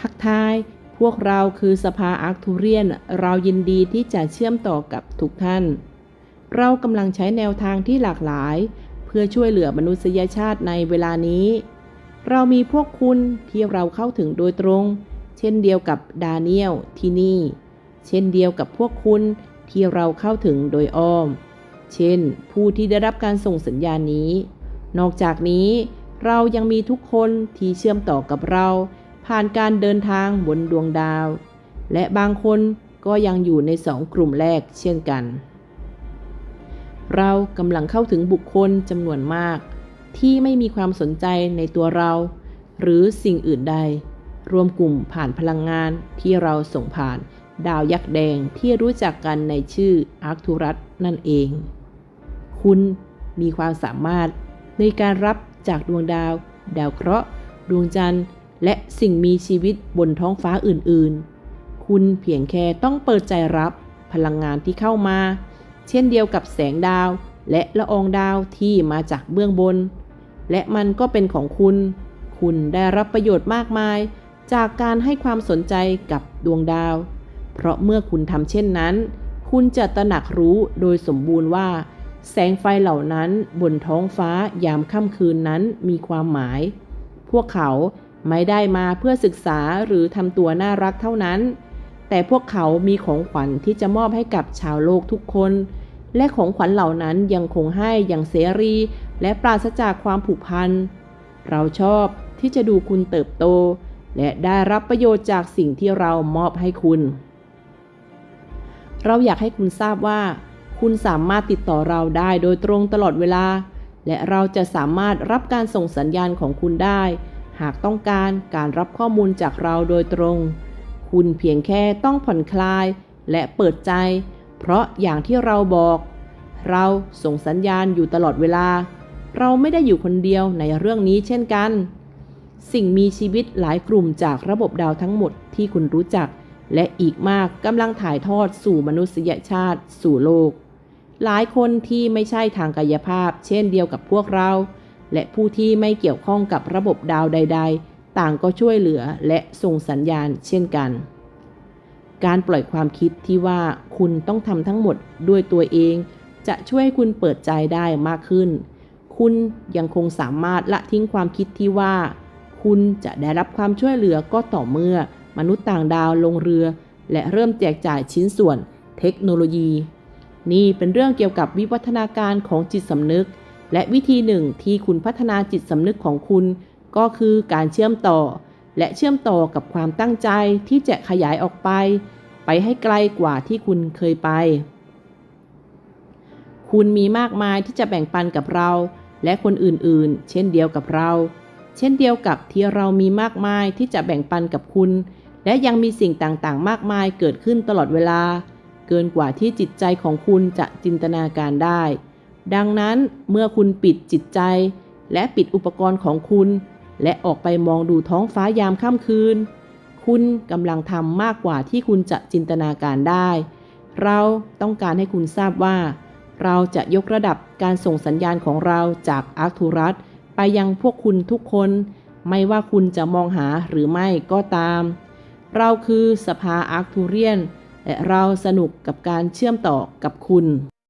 ทักทาย พวกเราคือสภาอาร์คทูเรียน เรายินดีที่จะเชื่อมต่อกับทุกท่าน เรากำลังใช้แนวทางที่หลากหลาย เพื่อช่วยเหลือมนุษยชาติในเวลานี้ เรามีพวกคุณที่เราเข้าถึงโดยตรง เช่นเดียวกับดาเนียลที่นี่ เช่นเดียวกับพวกคุณที่เราเข้าถึงโดยอ้อม เช่น ผู้ที่ได้รับการส่งสัญญาณนี้ นอกจากนี้เรายังมีทุกคนที่เชื่อมต่อกับเรา ผ่านการเดินทางบนดวงดาว และบางคนก็ยังอยู่ในสองกลุ่มแรกเช่นกัน เรากำลังเข้าถึงบุคคลจำนวนมาก ที่ไม่มีความสนใจในตัวเรา หรือสิ่งอื่นใด รวมกลุ่มผ่านพลังงานที่เราส่งผ่านดาวยักษ์แดงที่รู้จักกันในชื่ออาร์คทูรัสนั่นเอง คุณมีความสามารถในการรับจากดวงดาว ดาวเคราะห์ ดวงจันทร์ และสิ่งมีชีวิตบนท้องฟ้าอื่นๆ คุณเพียงแค่ต้องเปิดใจรับพลังงานที่เข้ามา เช่นเดียวกับแสงดาวและละอองดาวที่มาจากเบื้องบน และมันก็เป็นของคุณ คุณได้รับประโยชน์มากมาย จากการให้ความสนใจกับดวงดาว เพราะเมื่อคุณทำเช่นนั้น คุณจะตระหนักรู้โดยสมบูรณ์ว่า แสงไฟเหล่านั้นบนท้องฟ้ายามค่ำคืนนั้นมีความหมาย พวกเขา ไม่ได้มาเพื่อศึกษาหรือทำตัวน่ารักเท่านั้น แต่พวกเขามีของขวัญที่จะมอบให้กับชาวโลกทุกคน และของขวัญเหล่านั้นยังคงให้อย่างเสรี และปราศจากความผูกพัน เราชอบที่จะดูคุณเติบโต และได้รับประโยชน์จากสิ่งที่เรามอบให้คุณ เราอยากให้คุณทราบว่า คุณสามารถติดต่อเราได้โดยตรงตลอดเวลา และเราจะสามารถรับการส่งสัญญาณของคุณได้ หากต้องการการรับข้อมูลจากเราโดยตรง คุณเพียงแค่ต้องผ่อนคลายและเปิดใจ เพราะอย่างที่เราบอก เราส่งสัญญาณอยู่ตลอดเวลา เราไม่ได้อยู่คนเดียวในเรื่องนี้เช่นกัน สิ่งมีชีวิตหลายกลุ่มจากระบบดาวทั้งหมดที่คุณรู้จัก และอีกมากกำลังถ่ายทอดสู่มนุษยชาติสู่โลก หลายคนที่ไม่ใช่ทางกายภาพ เช่นเดียวกับพวกเรา และผู้ที่ไม่เกี่ยวข้องกับระบบดาวใด ๆ ต่างก็ช่วยเหลือและส่งสัญญาณเช่นกัน การปล่อยความคิดที่ว่าคุณต้องทำทั้งหมดด้วยตัวเอง จะช่วยให้คุณเปิดใจได้มากขึ้น คุณยังคงสามารถละทิ้งความคิดที่ว่า คุณจะได้รับความช่วยเหลือก็ต่อเมื่อ มนุษย์ต่างดาวลงเรือ และเริ่มแจกจ่ายชิ้นส่วน เทคโนโลยี นี่เป็นเรื่องเกี่ยวกับวิวัฒนาการของจิตสำนึก และวิธีหนึ่งที่คุณพัฒนาจิตสำนึกของคุณ ก็คือการเชื่อมต่อ และเชื่อมต่อกับความตั้งใจที่จะขยายออกไป ไปให้ไกลกว่าที่คุณเคยไป คุณมีมากมายที่จะแบ่งปันกับเรา และคนอื่นๆ เช่นเดียวกับเรา เช่นเดียวกับที่เรามีมากมายที่จะแบ่งปันกับคุณ และยังมีสิ่งต่างๆ มากมายเกิดขึ้นตลอดเวลา เกินกว่าที่จิตใจของคุณจะจินตนาการได้ ดังนั้นเมื่อคุณปิดจิตใจ และปิดอุปกรณ์ของคุณ และออกไปมองดูท้องฟ้ายามค่ำคืน คุณกำลังทำมากกว่าที่คุณจะจินตนาการได้ เราต้องการให้คุณทราบว่า เราจะยกระดับการส่งสัญญาณของเราจากอาร์ทูรัสไปยังพวกคุณทุกคน ไม่ว่าคุณจะมองหาหรือไม่ก็ตาม เราคือสภาอาร์ทูเรียนและเราสนุกกับการเชื่อมต่อกับคุณ